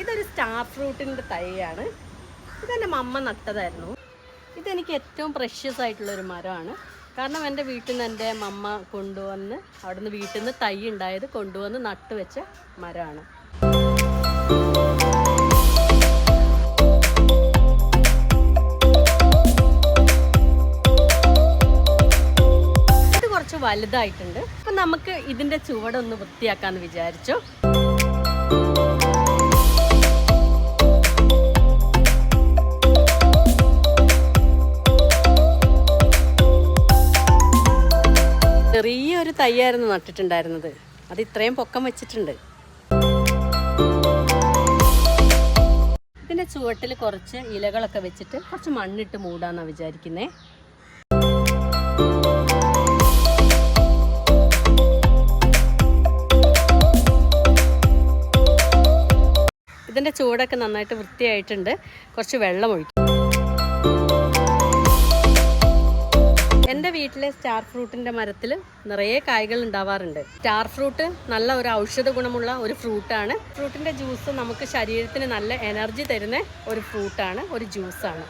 ഇതൊരു സ്റ്റാർ ഫ്രൂട്ടിന്റെ തൈയാണ്. ഇതെന്റെ മമ്മ നട്ടതായിരുന്നു. ഇതെനിക്ക് ഏറ്റവും പ്രഷ്യസ് ആയിട്ടുള്ളൊരു മരമാണ്. കാരണം എന്റെ വീട്ടിൽ നിന്ന് എന്റെ മമ്മ കൊണ്ടുവന്ന് അവിടെ നിന്ന് വീട്ടിൽ നിന്ന് തൈ ഉണ്ടായത് കൊണ്ടുവന്ന് നട്ടുവെച്ച മരമാണ്. ഇത് കുറച്ച് വലുതായിട്ടുണ്ട്. അപ്പം നമുക്ക് ഇതിന്റെ ചുവടൊന്ന് വൃത്തിയാക്കാമെന്ന് വിചാരിച്ചു. ചെറിയൊരു തയ്യായിരുന്നു നട്ടിട്ടുണ്ടായിരുന്നത്. അത് ഇത്രയും പൊക്കം വെച്ചിട്ടുണ്ട്. ഇതിന്റെ ചുവട്ടിൽ കുറച്ച് ഇലകളൊക്കെ വെച്ചിട്ട് കുറച്ച് മണ്ണിട്ട് മൂടാന്നാണ് വിചാരിക്കുന്നേ. ഇതിന്റെ ചുവടൊക്കെ നന്നായിട്ട് വൃത്തിയായിട്ടുണ്ട്. കുറച്ച് വെള്ളം ഒഴിക്കും. എന്റെ വീട്ടിലെ സ്റ്റാർ ഫ്രൂട്ടിന്റെ മരത്തിൽ നിറയെ കായ്കൾ ഉണ്ടാവാറുണ്ട്. സ്റ്റാർ ഫ്രൂട്ട് നല്ല ഒരു ഔഷധ ഗുണമുള്ള ഒരു ഫ്രൂട്ടാണ്. ഫ്രൂട്ടിന്റെ ജ്യൂസ് നമുക്ക് ശരീരത്തിന് നല്ല എനർജി തരുന്ന ഒരു ഫ്രൂട്ടാണ് ഒരു ജ്യൂസാണ്.